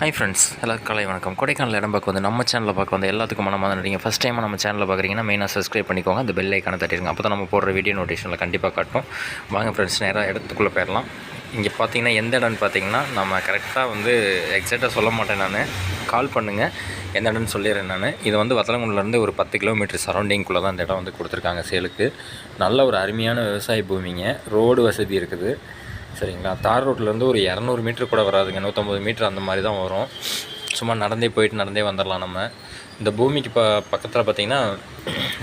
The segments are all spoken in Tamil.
ஹை ஃப்ரெண்ட்ஸ் எல்லாருக்கும் காலை வணக்கம். கொடைக்கானல் இடம் பார்க்க வந்து நம்ம சேனலில் பார்க்க வந்து எல்லாத்துக்கும் மனமாக நடிங்க ஃபஸ்ட் டைம் நம்ம சேனலில் பார்க்குறீங்கன்னா மெயினாக சப்ஸ்கிரைப் பண்ணிக்கோங்க. அந்த பெல் ஐக்கான தட்டிடுங்க அப்போ தான் நம்ம போடுற வீடியோ நோட்டிஃபிகேஷனில் கண்டிப்பாக காட்டும். வாங்க ஃப்ரெண்ட்ஸ் நேராக இடத்துக்குள்ளே போயிடலாம். இங்கே பார்த்தீங்கன்னா எந்த இடம்னு பார்த்தீங்கன்னா நம்ம கரெக்டாக வந்து எக்ஸாக்டாக சொல்ல மாட்டேன் நான். கால் பண்ணுங்கள் எந்த இடம்னு சொல்லிடுறேன் நான். இது வந்து வத்தலங்குண்டிலேருந்து ஒரு பத்து கிலோமீட்டர் சரௌண்டிங்குள்ளே தான் இந்த இடம் வந்து கொடுத்துருக்காங்க சேலுக்கு. நல்ல ஒரு அருமையான விவசாய பூமிங்க. ரோடு வசதி இருக்குது. சரிங்களா? தார் ரோட்லேருந்து ஒரு இரநூறு மீட்டர் கூட வராதுங்க. நூற்றம்பது மீட்டர் அந்த மாதிரி தான் வரும். சும்மா நடந்தே போயிட்டு நடந்தே வந்துடலாம் நம்ம. இந்த பூமிக்கு ப பக்கத்தில் பார்த்திங்கன்னா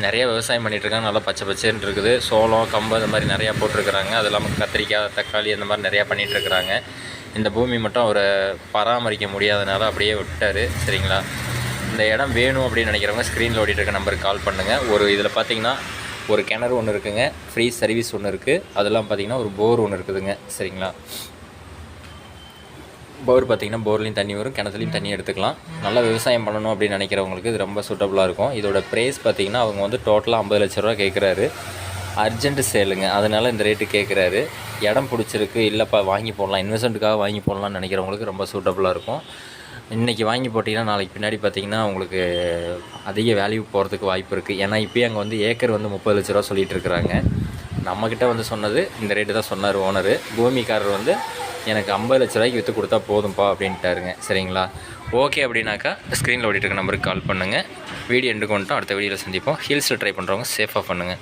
நிறைய விவசாயம் பண்ணிட்டு இருக்காங்க. நல்லா பச்சை பச்சைன்னு இருக்குது. சோளம் கம்பு இந்த மாதிரி நிறையா போட்டிருக்கிறாங்க. அது இல்லாமல் கத்திரிக்காய் தக்காளி அந்த மாதிரி நிறையா பண்ணிகிட்ருக்குறாங்க இந்த பூமி மட்டும் அவரை பராமரிக்க முடியாதனால அப்படியே விட்டார். சரிங்களா? இந்த இடம் வேணும் அப்படின்னு நினைக்கிறவங்க ஸ்க்ரீனில் ஓடிட்டு இருக்க நம்பருக்கு கால் பண்ணுங்கள் ஒரு இதில் பார்த்தீங்கன்னா ஒரு கிணறு ஒன்று இருக்குங்க ஃப்ரீ சர்வீஸ் ஒன்று இருக்குது அதெல்லாம் பார்த்தீங்கன்னா ஒரு போர் ஒன்று இருக்குதுங்க. சரிங்களா? போர் பார்த்தீங்கன்னா போர்லேயும் தண்ணி வரும் கிணத்துலையும் தண்ணி எடுத்துக்கலாம். நல்லா விவசாயம் பண்ணணும் அப்படின்னு நினைக்கிறவங்களுக்கு இது ரொம்ப சூட்டபுளாக இருக்கும். இதோட ப்ரைஸ் பார்த்தீங்கன்னா அவங்க வந்து டோட்டலாக ஐம்பது லட்ச ரூபா கேட்குறாரு அர்ஜென்ட் சேலுங்க அதனால் இந்த ரேட்டு கேட்குறாரு இடம் பிடிச்சிருக்கு இல்லைப்பா வாங்கி போடலாம். இன்வெஸ்ட்மெண்ட்டுக்காக வாங்கி போடலாம்னு நினைக்கிறவங்களுக்கு ரொம்ப சூட்டபுளாக இருக்கும். இன்றைக்கி வாங்கி போட்டிங்கன்னா நாளைக்கு பின்னாடி பார்த்தீங்கன்னா உங்களுக்கு அதிக வேல்யூ போகிறதுக்கு வாய்ப்பு இருக்குது ஏன்னா இப்போயே அங்கே வந்து ஏக்கர் வந்து முப்பது லட்ச ரூபா சொல்லிட்டு இருக்கிறாங்க. நம்மக்கிட்ட வந்து சொன்னது இந்த ரேட்டு தான் சொன்னார் ஓனரு பூமிக்காரர் வந்து எனக்கு ஐம்பது லட்ச ரூபாய்க்கு விற்று கொடுத்தா போதும்ப்பா அப்படின்ட்டாருங்க. சரிங்களா? ஓகே அப்படின்னாக்கா ஸ்க்ரீனில் ஓடிட்டு இருக்க நம்பருக்கு கால் பண்ணுங்கள் வீடியோ எண்டு கொண்டு அடுத்த வீடியோவில் சந்திப்போம். ஹில்ஸில் ட்ரை பண்ணுறவங்க சேஃபாக பண்ணுங்கள்